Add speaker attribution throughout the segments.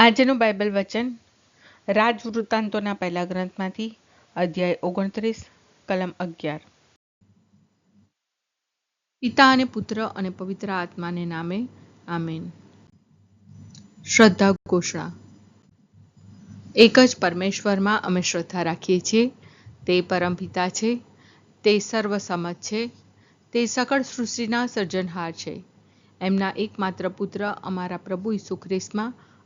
Speaker 1: આજનું બાઇબલ વચન રાજવૃત્તાંતોના પહેલા ગ્રંથમાંથી, અધ્યાય ઓગણત્રીસ, કલમ અગિયાર. પિતા અને પુત્ર અને પવિત્ર આત્માને નામે, આમેન. શ્રદ્ધા ઘોષણા. એક જ પરમેશ્વરમાં અમે શ્રદ્ધા રાખીએ છીએ, તે પરમ પિતા છે, તે સર્વસમત છે, તે સકળ સૃષ્ટિના સર્જનહાર છે. એમના એકમાત્ર પુત્ર અમારા પ્રભુ ઈસુ ખ્રિસ્તમાં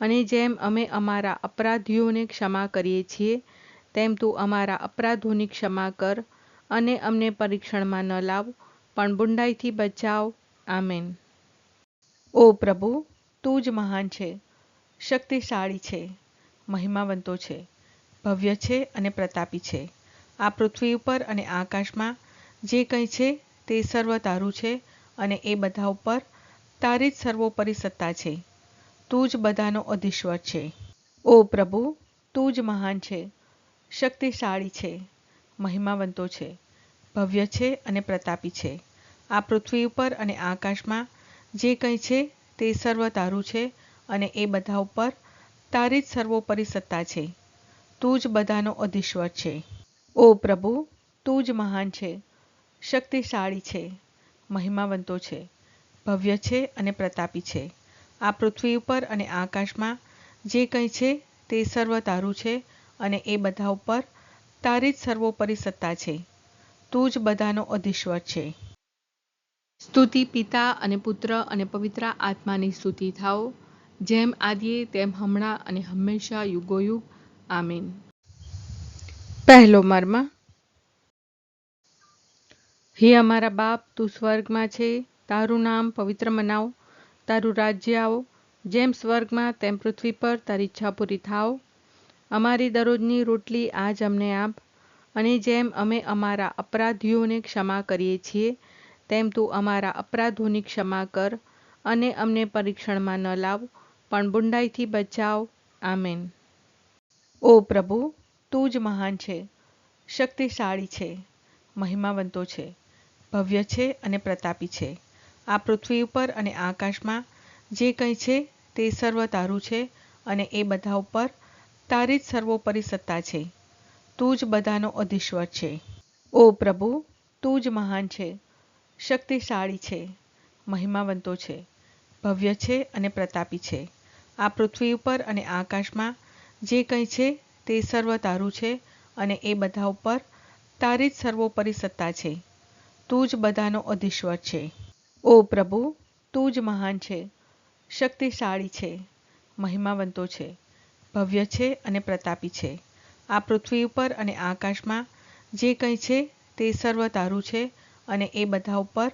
Speaker 1: અને જેમ અમે અમારા અપરાધીઓને ક્ષમા કરીએ છીએ, તેમ તું અમારા અપરાધોની ક્ષમા કર અને અમને પરીક્ષણમાં ન લાવ, પણ બુંડાઈથી બચાવ. આમેન. ઓ પ્રભુ, તું જ મહાન છે, શક્તિશાળી છે, મહિમાવંતો છે, ભવ્ય છે અને પ્રતાપી છે. આ પૃથ્વી ઉપર અને આકાશમાં જે કંઈ છે તે સર્વ તારું છે અને એ બધા ઉપર તારી જ સર્વોપરી સત્તા છે. તું જ બધાનો અધીશ્વર છે. ઓ પ્રભુ, તું જ મહાન છે. શક્તિશાળી છે. મહિમાવંતો છે. ભવ્ય છે અને પ્રતાપી છે. આ પૃથ્વી ઉપર અને આકાશમાં જે કંઈ છે તે સર્વ તારું છે અને એ બધા ઉપર તારી જ સર્વોપરી સત્તા છે. તું જ બધાનો અધીશ્વર છે. ઓ પ્રભુ, તું જ મહાન છે. શક્તિશાળી છે. મહિમાવંતો છે. ભવ્ય છે અને પ્રતાપી છે. આ પૃથ્વી ઉપર અને આકાશમાં જે કંઈ છે તે સર્વ તારું છે અને એ બધા ઉપર તારી જ સર્વોપરી સત્તા છે. તું જ બધાનો અધીશ્વર છે. સ્તુતિ પિતા અને પુત્ર અને પવિત્ર આત્માની સ્તુતિ થાઓ. જેમ આદિએ, તેમ હમણાં અને હંમેશા યુગોયુગ. આમીન. પહેલો મર્મ. હે અમારા બાપ, તું સ્વર્ગમાં છે. તારું નામ પવિત્ર મનાવ. તારું રાજ્ય આવો. જેમ સ્વર્ગમાં તેમ પૃથ્વી પર તારી ઈચ્છા પૂરી થાવ અમારી દરરોજની રોટલી આજ અમને આપ. અને જેમ અમે અમારા અપરાધીઓને ક્ષમા કરીએ છીએ, તેમ તું અમારા અપરાધોની ક્ષમા કર અને અમને પરીક્ષણમાં ન લાવ, પણ બુંડાઈથી બચાવ. આમેન. ઓ પ્રભુ, તું જ મહાન છે, શક્તિશાળી છે, મહિમાવંતો છે, ભવ્ય છે અને પ્રતાપી છે. આ પૃથ્વી ઉપર અને આકાશમાં જે કંઈ છે તે સર્વ તારું છે અને એ બધા ઉપર તારી જ સર્વોપરી સત્તા છે. તું જ બધાનો અધીશ્વર છે. ઓ પ્રભુ, તું જ મહાન છે. શક્તિશાળી છે. મહિમાવંતો છે. ભવ્ય છે અને પ્રતાપી છે. આ પૃથ્વી ઉપર અને આકાશમાં જે કંઈ છે તે સર્વ તારું છે અને એ બધા ઉપર તારી જ સર્વોપરી સત્તા છે. તું જ બધાનો અધીશ્વર છે. ઓ પ્રભુ, તું જ મહાન છે, શક્તિશાળી છે, મહિમાવંતો છે, ભવ્ય છે અને પ્રતાપી છે. આ પૃથ્વી ઉપર અને આકાશમાં જે કંઈ છે તે સર્વ તારું છે અને એ બધા ઉપર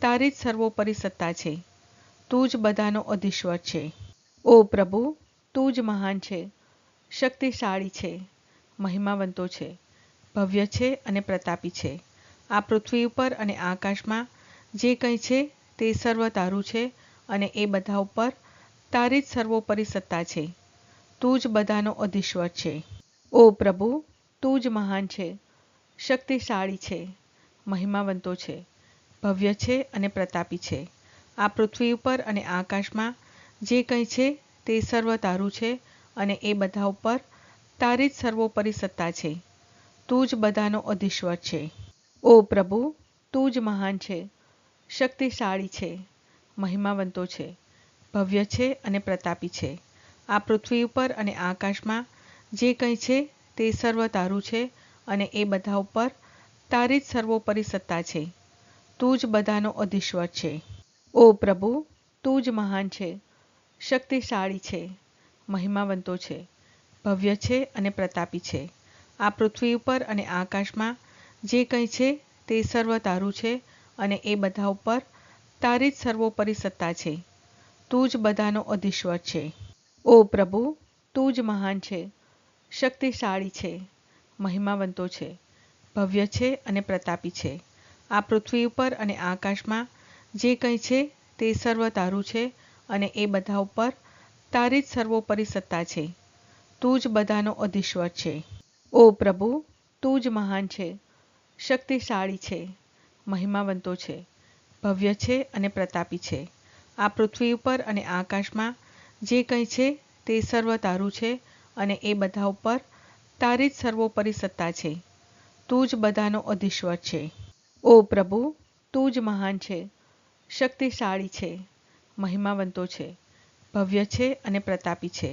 Speaker 1: તારી જ સર્વોપરી સત્તા છે. તું જ બધાનો અધીશ્વર છે. ઓ પ્રભુ, તું જ મહાન છે, શક્તિશાળી છે, મહિમાવંતો છે, ભવ્ય છે અને પ્રતાપી છે. આ પૃથ્વી ઉપર અને આકાશમાં જે કંઈ છે તે સર્વ તારું છે અને એ બધા ઉપર તારી જ સર્વોપરી સત્તા છે. તું જ બધાનો અધીશ્વર છે. ઓ પ્રભુ, તું જ મહાન છે. શક્તિશાળી છે. મહિમાવંતો છે. ભવ્ય છે અને પ્રતાપી છે. આ પૃથ્વી ઉપર અને આકાશમાં જે કંઈ છે તે સર્વ તારું છે અને એ બધા ઉપર તારી જ સર્વોપરી સત્તા છે. તું જ બધાનો અધીશ્વર છે. ઓ પ્રભુ, તું જ મહાન છે. શક્તિશાળી છે, મહિમાવંતો છે, ભવ્ય છે અને પ્રતાપી છે. આ પૃથ્વી ઉપર અને આકાશમાં જે કંઈ છે તે સર્વ તારું છે અને એ બધા ઉપર તારી જ સર્વોપરી સત્તા છે. તું જ બધાનો અધીશ્વર છે. ઓ પ્રભુ, તું જ મહાન છે, શક્તિશાળી છે, મહિમાવંતો છે, ભવ્ય છે અને પ્રતાપી છે. આ પૃથ્વી ઉપર અને આકાશમાં જે કંઈ છે તે સર્વ તારું છે અને એ બધા ઉપર તારી જ સર્વોપરી સત્તા છે. તું જ બધાનો અધીશ્વર છે. ઓ પ્રભુ, તું જ મહાન છે. શક્તિશાળી છે. મહિમાવંતો છે. ભવ્ય છે અને પ્રતાપી છે. આ પૃથ્વી ઉપર અને આકાશમાં જે કંઈ છે તે સર્વ તારું છે અને એ બધા ઉપર તારી જ સર્વોપરી સત્તા છે. તું જ બધાનો અધીશ્વર છે. ઓ પ્રભુ, તું જ મહાન છે. શક્તિશાળી છે. મહિમાવંતો છે, ભવ્ય છે અને પ્રતાપી છે. આ પૃથ્વી ઉપર અને આકાશમાં જે કંઈ છે તે સર્વ તારું છે અને એ બધા ઉપર તારી જ સર્વોપરી સત્તા છે. તું જ બધાનો અધીશ્વર છે. ઓ પ્રભુ, તું જ મહાન છે, શક્તિશાળી છે મહિમાવંતો છે, ભવ્ય છે અને પ્રતાપી છે.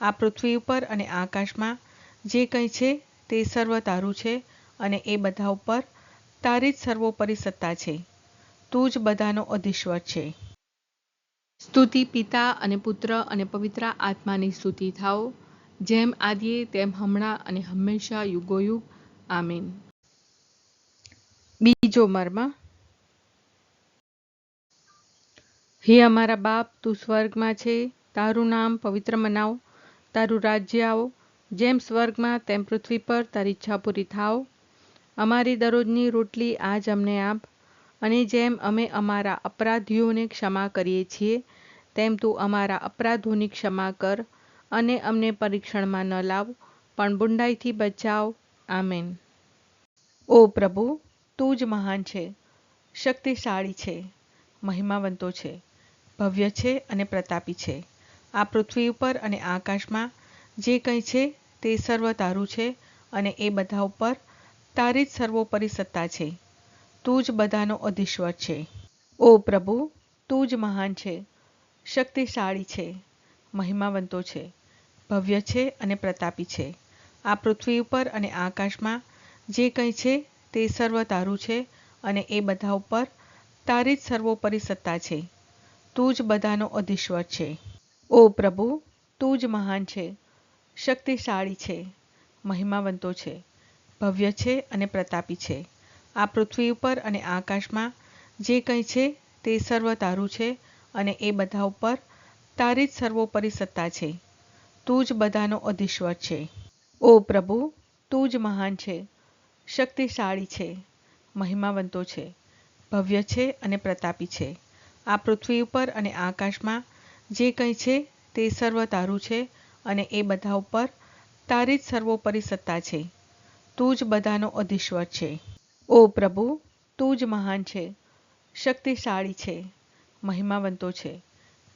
Speaker 1: આ પૃથ્વી ઉપર અને આકાશમાં જે કંઈ છે તે સર્વ તારું છે અને એ બધા ઉપર તારી જ સર્વોપરી સત્તા છે. તું જ બધાનો અધીશ્વર છે. સ્તુતિ પિતા અને પુત્ર અને પવિત્ર આત્માની સ્તુતિ થાઓ. જેમ આદિએ, તેમ હમણાં અને હંમેશા યુગોયુગ. આમીન. બીજો મર્મ. હે અમારા બાપ, તું સ્વર્ગમાં છે. તારું નામ પવિત્ર મનાવ. તારું રાજ્ય આવો. જેમ સ્વર્ગમાં, તેમ પૃથ્વી પર તારી ઈચ્છા પૂરી થાવ અમારી દરરોજની રોટલી આજ અમને આપ. અને જેમ અમે અમારા અપરાધીઓને ક્ષમા કરીએ છીએ, તેમ તું અમારા અપરાધોની ક્ષમા કર અને અમને પરીક્ષણમાં ન લાવ, પણ બુંડાઈથી બચાવ. આમેન. ઓ પ્રભુ, તું જ મહાન છે, શક્તિશાળી છે, મહિમાવંતો છે, ભવ્ય છે અને પ્રતાપી છે. આ પૃથ્વી ઉપર અને આકાશમાં જે કંઈ છે તે સર્વ તારું છે અને એ બધા ઉપર તારી જ સર્વોપરી સત્તા છે. તું જ બધાનો અધીશ્વર છે. ઓ પ્રભુ, તું જ મહાન છે. શક્તિશાળી છે. મહિમાવંતો છે. ભવ્ય છે અને પ્રતાપી છે. આ પૃથ્વી ઉપર અને આકાશમાં જે કંઈ છે તે સર્વ તારું છે અને એ બધા ઉપર તારી જ સર્વોપરી સત્તા છે. તું જ બધાનો અધીશ્વર છે. ઓ પ્રભુ, તું જ મહાન છે. શક્તિશાળી છે. મહિમાવંતો છે. ભવ્ય છે અને પ્રતાપી છે. આ પૃથ્વી ઉપર અને આકાશમાં જે કંઈ છે તે સર્વ તારું છે અને એ બધા ઉપર તારી જ સર્વોપરી સત્તા છે. તું જ બધાનો અધીશ્વર છે. ઓ પ્રભુ, તું જ મહાન છે. શક્તિશાળી છે. મહિમાવંતો છે. ભવ્ય છે અને પ્રતાપી છે. આ પૃથ્વી ઉપર અને આકાશમાં જે કંઈ છે તે સર્વ તારું છે અને એ બધા ઉપર તારી જ સર્વોપરી સત્તા છે. તું જ બધાનો અધીશ્વર છે. ઓ પ્રભુ, તું જ મહાન છે, શક્તિશાળી છે, મહિમાવંતો છે,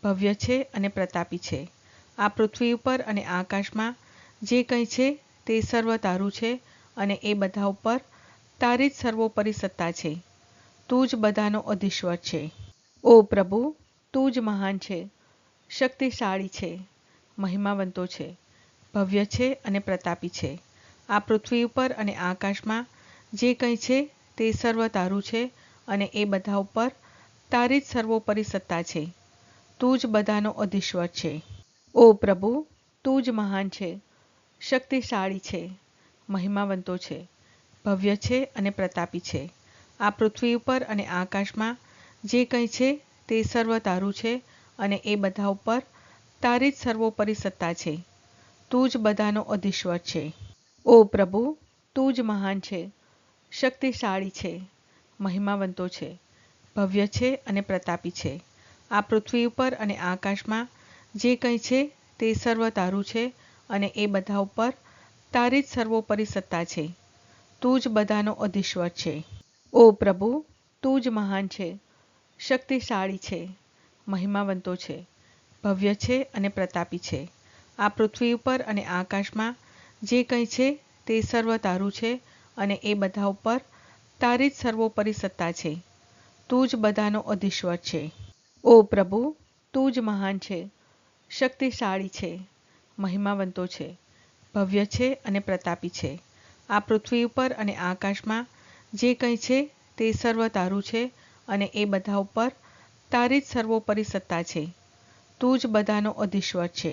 Speaker 1: ભવ્ય છે અને પ્રતાપી છે. આ પૃથ્વી ઉપર અને આકાશમાં જે કંઈ છે તે સર્વ તારું છે અને એ બધા ઉપર તારી જ સર્વોપરી સત્તા છે. તું જ બધાનો અધીશ્વર છે. ઓ પ્રભુ, તું જ મહાન છે, શક્તિશાળી છે, મહિમાવંતો છે, ભવ્ય છે અને પ્રતાપી છે. આ પૃથ્વી ઉપર અને આકાશમાં જે કંઈ છે તે સર્વ તારું છે અને એ બધા ઉપર તારી જ સર્વોપરી સત્તા છે. તું જ બધાનો અધીશ્વર છે. ઓ પ્રભુ, તું જ મહાન છે. શક્તિશાળી છે. મહિમાવંતો છે. ભવ્ય છે અને પ્રતાપી છે. આ પૃથ્વી ઉપર અને આકાશમાં જે કંઈ છે તે સર્વ તારું છે અને એ બધા ઉપર તારી જ સર્વોપરી સત્તા છે. તું જ બધાનો અધીશ્વર છે. ઓ પ્રભુ, તું જ મહાન છે, શક્તિશાળી છે, મહિમાવંતો છે, ભવ્ય છે અને પ્રતાપી છે. આ પૃથ્વી ઉપર અને આકાશમાં જે કંઈ છે તે સર્વ તારું છે અને એ બધા ઉપર તારી જ સર્વોપરી સત્તા છે. તું જ બધાનો અધીશ્વર છે. ઓ પ્રભુ, તું જ મહાન છે, શક્તિશાળી છે, મહિમાવંતો છે, ભવ્ય છે અને પ્રતાપી છે. આ પૃથ્વી ઉપર અને આકાશમાં જે કંઈ છે તે સર્વ તારું છે અને એ બધા ઉપર તારી જ સર્વોપરી સત્તા છે. તું જ બધાનો અધીશ્વર છે. ઓ પ્રભુ, તું જ મહાન છે. શક્તિશાળી છે. મહિમાવંતો છે. ભવ્ય છે અને પ્રતાપી છે. આ પૃથ્વી ઉપર અને આકાશમાં જે કંઈ છે તે સર્વ તારું છે અને એ બધા ઉપર તારી જ સર્વોપરી સત્તા છે. તું જ બધાનો અધીશ્વર છે.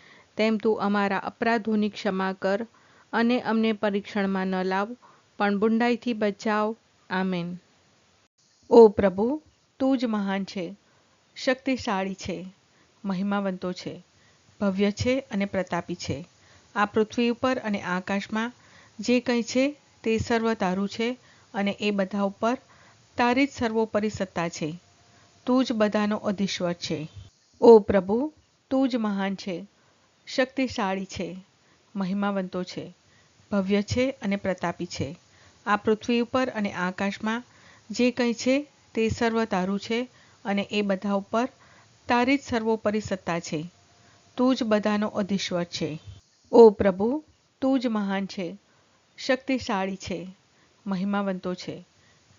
Speaker 1: તેમ તું અમારા અપરાધોની ક્ષમા કર અને અમને પરીક્ષણમાં ન લાવ, પણ બુંડાઈથી બચાવ. આમેન. ઓ પ્રભુ, તું જ મહાન છે, શક્તિશાળી છે, મહિમાવંતો છે, ભવ્ય છે અને પ્રતાપી છે. આ પૃથ્વી ઉપર અને આકાશમાં જે કંઈ છે તે સર્વ તારું છે અને એ બધા ઉપર તારી જ સર્વોપરી સત્તા છે. તું જ બધાનો અધીશ્વર છે. ઓ પ્રભુ, તું જ મહાન છે શક્તિશાળી છે, મહિમાવંતો છે, ભવ્ય છે અને પ્રતાપી છે. આ પૃથ્વી ઉપર અને આકાશમાં જે કંઈ છે તે સર્વ તારું છે અને એ બધા ઉપર તારી જ સર્વોપરી સત્તા છે. તું જ બધાનો અધીશ્વર છે. ઓ પ્રભુ, તું જ મહાન છે, શક્તિશાળી છે, મહિમાવંતો છે,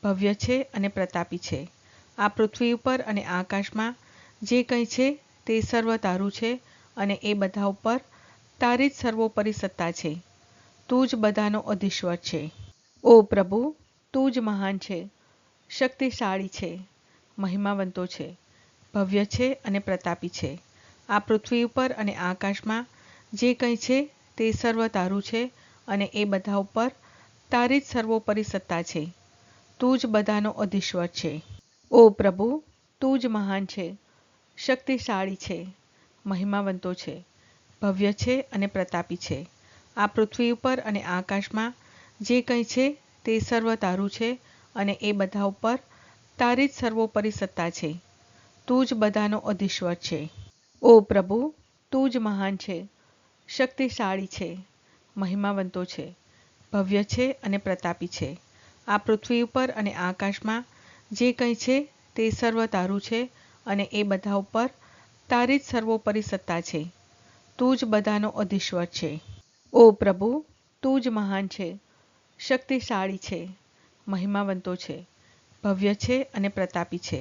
Speaker 1: ભવ્ય છે અને પ્રતાપી છે. આ પૃથ્વી ઉપર અને આકાશમાં જે કંઈ છે તે સર્વ તારું છે અને એ બધા ઉપર તારી જ સર્વોપરી સત્તા છે. તું જ બધાનો અધીશ્વર છે. ઓ પ્રભુ, તું જ મહાન છે. શક્તિશાળી છે. મહિમાવંતો છે. ભવ્ય છે અને પ્રતાપી છે. આ પૃથ્વી ઉપર અને આકાશમાં જે કંઈ છે તે સર્વ તારું છે અને એ બધા ઉપર તારી જ સર્વોપરી સત્તા છે. તું જ બધાનો અધીશ્વર છે. ઓ પ્રભુ, તું જ મહાન છે. શક્તિશાળી છે. મહિમાવંતો છે, ભવ્ય છે અને પ્રતાપી છે. આ પૃથ્વી ઉપર અને આકાશમાં જે કંઈ છે તે સર્વ તારું છે અને એ બધા ઉપર તારી જ સર્વોપરી સત્તા છે. તું જ બધાનો અધીશ્વર છે. ઓ પ્રભુ, તું જ મહાન છે, શક્તિશાળી છે, મહિમાવંતો છે, ભવ્ય છે અને પ્રતાપી છે. આ પૃથ્વી ઉપર અને આકાશમાં જે કંઈ છે તે સર્વ તારું છે અને એ બધા ઉપર તારી જ સર્વોપરી સત્તા છે. તું જ બધાનો અધીશ્વર છે. ઓ પ્રભુ, તું જ મહાન છે. શક્તિશાળી છે. મહિમાવંતો છે. ભવ્ય છે અને પ્રતાપી છે.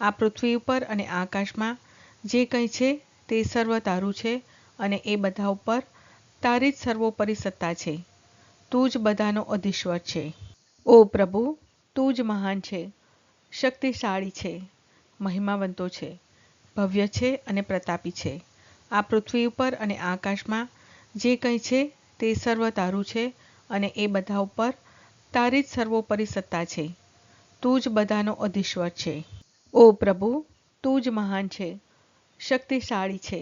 Speaker 1: આ પૃથ્વી ઉપર અને આકાશમાં જે કંઈ છે તે સર્વ તારું છે અને એ બધા ઉપર તારી જ સર્વોપરી સત્તા છે. તું જ બધાનો અધીશ્વર છે. ઓ પ્રભુ, તું જ મહાન છે. શક્તિશાળી છે. મહિમાવંતો છે. ભવ્ય છે અને પ્રતાપી છે. આ પૃથ્વી ઉપર અને આકાશમાં જે કંઈ છે તે સર્વ તારું છે અને એ બધા ઉપર તારી જ સર્વોપરી સત્તા છે. તું જ બધાનો અધીશ્વર છે. ઓ પ્રભુ, તું જ મહાન છે. શક્તિશાળી છે.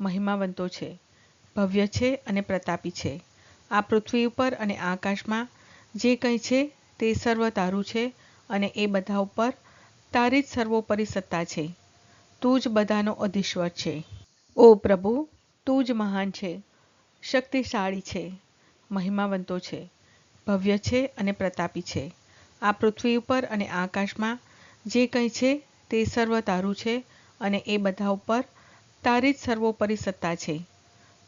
Speaker 1: મહિમાવંતો છે. ભવ્ય છે અને પ્રતાપી છે. આ પૃથ્વી ઉપર અને આકાશમાં જે કંઈ છે તે સર્વ તારું છે અને એ બધા ઉપર તારી જ સર્વોપરી સત્તા છે. તું જ બધાનો અધીશ્વર છે. ઓ પ્રભુ તું જ મહાન છે, શક્તિશાળી છે, મહિમાવંતો છે, ભવ્ય છે અને પ્રતાપી છે. આ પૃથ્વી ઉપર અને આકાશમાં જે કંઈ છે તે સર્વ તારું છે અને એ બધા ઉપર તારી જ સર્વોપરી સત્તા છે.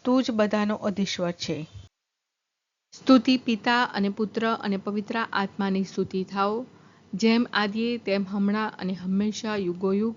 Speaker 1: તું જ બધાનો અધીશ્વર છે. સ્તુતિ પિતા અને પુત્ર અને પવિત્ર આત્માની સ્તુતિ થાઓ. જેમ આદિએ, તેમ હમણાં અને હંમેશા યુગોયુગ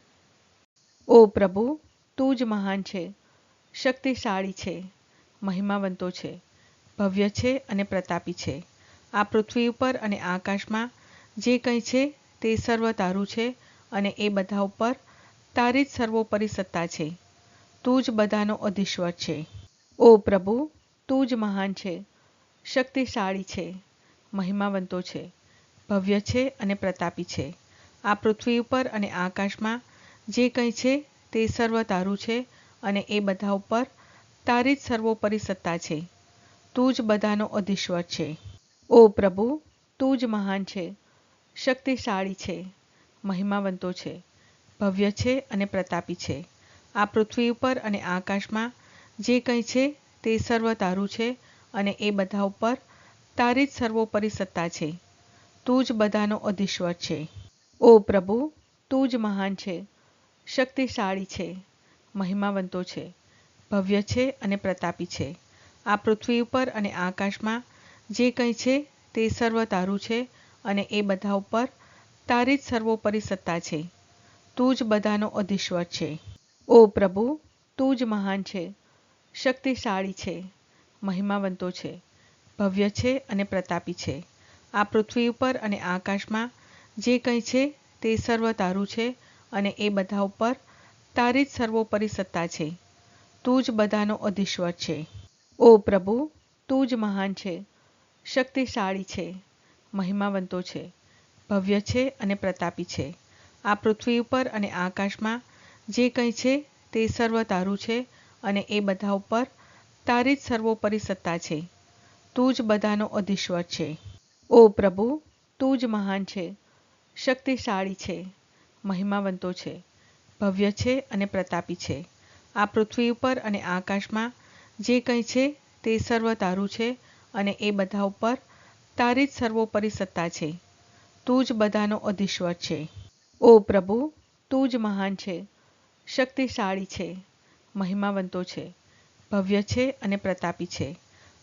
Speaker 1: ઓ પ્રભુ, તું જ મહાન છે, શક્તિશાળી છે, મહિમાવંતો છે, ભવ્ય છે અને પ્રતાપી છે. આ પૃથ્વી ઉપર અને આકાશમાં જે કંઈ છે તે સર્વ તારું છે અને એ બધા ઉપર તારી જ સર્વોપરી સત્તા છે. તું જ બધાનો અધીશ્વર છે. ઓ પ્રભુ, તું જ મહાન છે, શક્તિશાળી છે, મહિમાવંતો છે, ભવ્ય છે અને પ્રતાપી છે. આ પૃથ્વી ઉપર અને આકાશમાં જે કંઈ છે તે સર્વ તારું છે અને એ બધા ઉપર તારી જ સર્વોપરી સત્તા છે. તું જ બધાનો અધીશ્વર છે. ઓ પ્રભુ, તું જ મહાન છે. શક્તિશાળી છે. મહિમાવંતો છે. ભવ્ય છે અને પ્રતાપી છે. આ પૃથ્વી ઉપર અને આકાશમાં જે કંઈ છે તે સર્વ તારું છે અને એ બધા ઉપર તારી જ સર્વોપરી સત્તા છે. તું જ બધાનો અધીશ્વર છે. ઓ પ્રભુ, તું જ મહાન છે. શક્તિશાળી છે, મહિમાવંતો છે, ભવ્ય છે અને પ્રતાપી છે. આ પૃથ્વી ઉપર અને આકાશમાં જે કંઈ છે તે સર્વ તારું છે અને એ બધા ઉપર તારી જ સર્વોપરી સત્તા છે. તું જ બધાનો અધીશ્વર છે. ઓ પ્રભુ, તું જ મહાન છે, શક્તિશાળી છે, મહિમાવંતો છે, ભવ્ય છે અને પ્રતાપી છે. આ પૃથ્વી ઉપર અને આકાશમાં જે કંઈ છે તે સર્વ તારું છે અને એ બધા ઉપર તારી જ સર્વોપરી સત્તા છે. તું જ બધાનો અધીશ્વર છે. ઓ પ્રભુ, તું જ મહાન છે. શક્તિશાળી છે. મહિમાવંતો છે. ભવ્ય છે અને પ્રતાપી છે. આ પૃથ્વી ઉપર અને આકાશમાં જે કંઈ છે તે સર્વ તારું છે અને એ બધા ઉપર તારી જ સર્વોપરી સત્તા છે. તું જ બધાનો અધીશ્વર છે. ઓ પ્રભુ, તું જ મહાન છે. શક્તિશાળી છે. મહિમાવંતો છે, ભવ્ય છે અને પ્રતાપી છે. આ પૃથ્વી ઉપર અને આકાશમાં જે કંઈ છે તે સર્વ તારું છે અને એ બધા ઉપર તારી જ સર્વોપરી સત્તા છે. તું જ બધાનો અધીશ્વર છે. ઓ પ્રભુ, તું જ મહાન છે, શક્તિશાળી છે, મહિમાવંતો છે, ભવ્ય છે અને પ્રતાપી છે.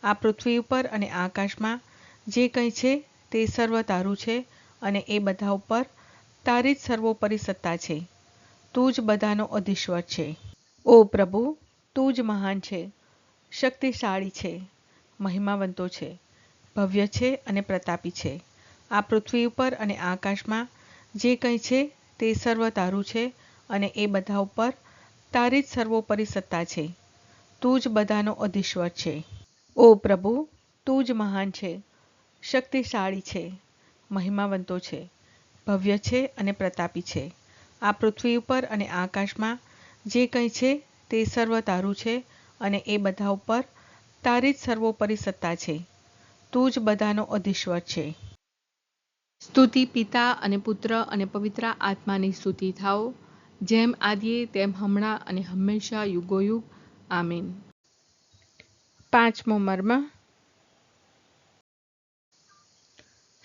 Speaker 1: આ પૃથ્વી ઉપર અને આકાશમાં જે કંઈ છે તે સર્વ તારું છે અને એ બધા ઉપર તારી જ સર્વોપરી સત્તા છે. તું જ બધાનો અધીશ્વર છે. ઓ પ્રભુ, તું જ મહાન છે. શક્તિશાળી છે. મહિમાવંતો છે. ભવ્ય છે અને પ્રતાપી છે. આ પૃથ્વી ઉપર અને આકાશમાં જે કંઈ છે તે સર્વ તારું છે અને એ બધા ઉપર તારી જ સર્વોપરી સત્તા છે. તું જ બધાનો અધીશ્વર છે. ઓ પ્રભુ, તું જ મહાન છે. શક્તિશાળી છે. મહિમાવંતો છે. ભવ્ય છે અને પ્રતાપી છે. આ પૃથ્વી ઉપર અને આકાશમાં જે કંઈ છે તે સર્વ તારું છે અને એ બધા ઉપર તારી જ સર્વોપરી સત્તા છે. તું જ બધાનો અધીશ્વર છે. સ્તુતિ પિતા અને પુત્ર અને પવિત્ર આત્માની સ્તુતિ થાઓ. જેમ આદિએ, તેમ હમણાં અને હંમેશા યુગોયુગ. આમીન. પાંચમો મર્મ.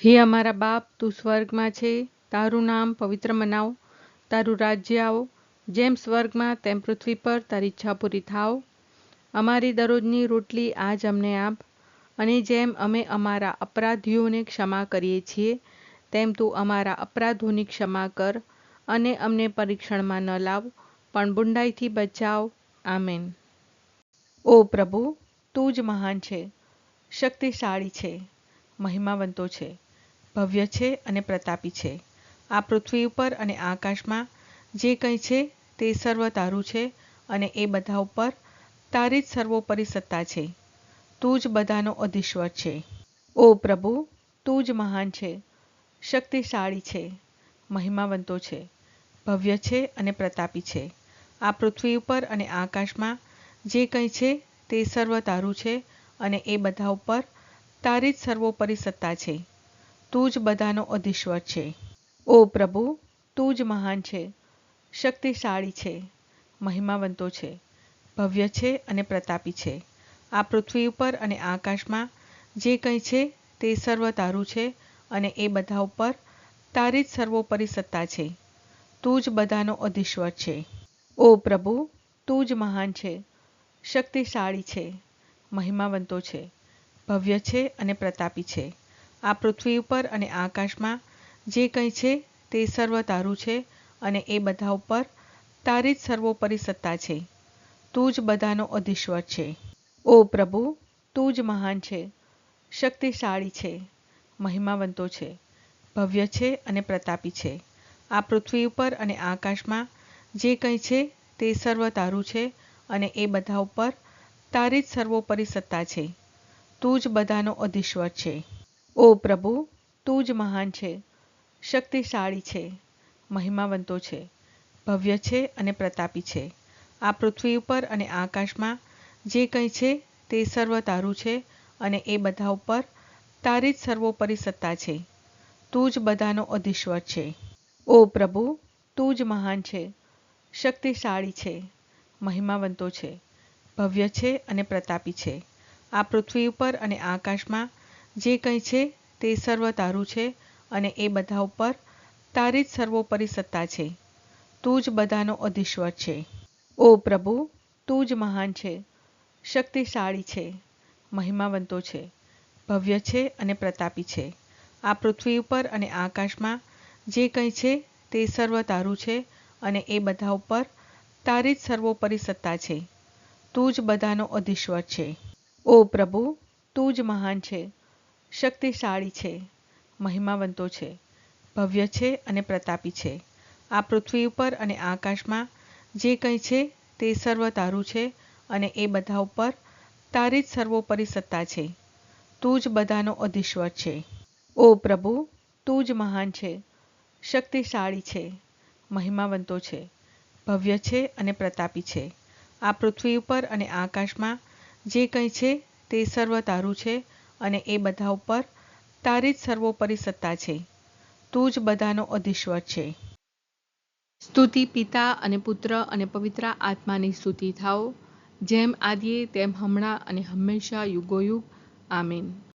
Speaker 1: હે અમારા બાપ, તું સ્વર્ગમાં છે. તારું નામ પવિત્ર મનાવ, તારું રાજ્ય આવો, જેમ સ્વર્ગમાં તેમ પૃથ્વી પર તારી ઈચ્છા પૂરી થાવ અમારી દરરોજની રોટલી આજ અમને આપ, અને જેમ અમે અમારા અપરાધીઓને ક્ષમા કરીએ છીએ, તેમ તું અમારા અપરાધોની ક્ષમા કર અને અમને પરીક્ષણમાં ન લાવ, પણ બુંડાઈથી બચાવ. આમેન. ઓ પ્રભુ, તું જ મહાન છે, શક્તિશાળી છે, મહિમાવંતો છે, ભવ્ય છે અને પ્રતાપી છે. આ પૃથ્વી ઉપર અને આકાશમાં જે કંઈ છે તે સર્વ તારું છે અને એ બધા ઉપર તારી જ સર્વોપરી સત્તા છે. તું જ બધાનો અધીશ્વર છે. ઓ પ્રભુ, તું જ મહાન છે, શક્તિશાળી છે, મહિમાવંતો છે, ભવ્ય છે અને પ્રતાપી છે. આ પૃથ્વી ઉપર અને આકાશમાં જે કંઈ છે તે સર્વ તારું છે અને એ બધા ઉપર તારી જ સર્વોપરી સત્તા છે. તું જ બધાનો અધીશ્વર છે. ઓ પ્રભુ, તું જ મહાન છે, શક્તિશાળી છે, મહિમાવંતો છે, ભવ્ય છે અને પ્રતાપી છે. આ પૃથ્વી ઉપર અને આકાશમાં જે કંઈ છે તે સર્વ તારું છે અને એ બધા ઉપર તારી જ સર્વોપરી સત્તા છે. તું જ બધાનો અધીશ્વર છે. ઓ પ્રભુ, તું જ મહાન છે, શક્તિશાળી છે, મહિમાવંતો છે, ભવ્ય છે અને પ્રતાપી છે. આ પૃથ્વી ઉપર અને આકાશમાં જે કંઈ છે તે સર્વ તારું છે અને એ બધા ઉપર તારી જ સર્વોપરી સત્તા છે. તું જ બધાનો અધીશ્વર છે. ઓ પ્રભુ, તું જ મહાન છે. શક્તિશાળી છે. મહિમાવંતો છે. ભવ્ય છે અને પ્રતાપી છે. આ પૃથ્વી ઉપર અને આકાશમાં જે કંઈ છે તે સર્વ તારું છે અને એ બધા ઉપર તારી જ સર્વોપરી સત્તા છે. તું જ બધાનો અધીશ્વર છે. ઓ પ્રભુ, તું જ મહાન છે. શક્તિશાળી છે, મહિમાવંતો છે, ભવ્ય છે અને પ્રતાપી છે. આ પૃથ્વી ઉપર અને આકાશમાં જે કંઈ છે તે સર્વ તારું છે અને એ બધા ઉપર તારી જ સર્વોપરી સત્તા છે. તું જ બધાનો અધીશ્વર છે. ઓ પ્રભુ, તું જ મહાન છે, શક્તિશાળી છે, મહિમાવંતો છે, ભવ્ય છે અને પ્રતાપી છે. આ પૃથ્વી ઉપર અને આકાશમાં જે કંઈ છે તે સર્વ તારું છે અને એ બધા ઉપર તારી જ સર્વોપરી સત્તા છે. તું જ બધાનો અધીશ્વર છે. ઓ પ્રભુ, તું જ મહાન છે. શક્તિશાળી છે. મહિમાવંતો છે. ભવ્ય છે અને પ્રતાપી છે. આ પૃથ્વી ઉપર અને આકાશમાં જે કંઈ છે તે સર્વ તારું છે અને એ બધા ઉપર તારી જ સર્વોપરી સત્તા છે. તું જ બધાનો અધીશ્વર છે. ઓ પ્રભુ, તું જ મહાન છે. શક્તિશાળી છે. મહિમાવંતો છે, ભવ્ય છે અને પ્રતાપી છે. આ પૃથ્વી ઉપર અને આકાશમાં જે કંઈ છે તે સર્વ તારું છે અને એ બધા ઉપર તારી જ સર્વોપરી સત્તા છે. તું જ બધાનો અધીશ્વર છે. ઓ પ્રભુ, તું જ મહાન છે, શક્તિશાળી છે, મહિમાવંતો છે, ભવ્ય છે અને પ્રતાપી છે. આ પૃથ્વી ઉપર અને આકાશમાં જે કંઈ છે તે સર્વ તારું છે અને એ બધા ઉપર તારી જ સર્વોપરી સત્તા છે. તું જ બધાનો અધીશ્વર છે. સ્તુતિ પિતા અને પુત્ર અને પવિત્ર આત્માની સ્તુતિ થાઓ. જેમ આદિએ, તેમ હમણાં અને હંમેશા યુગોયુગ. આમીન.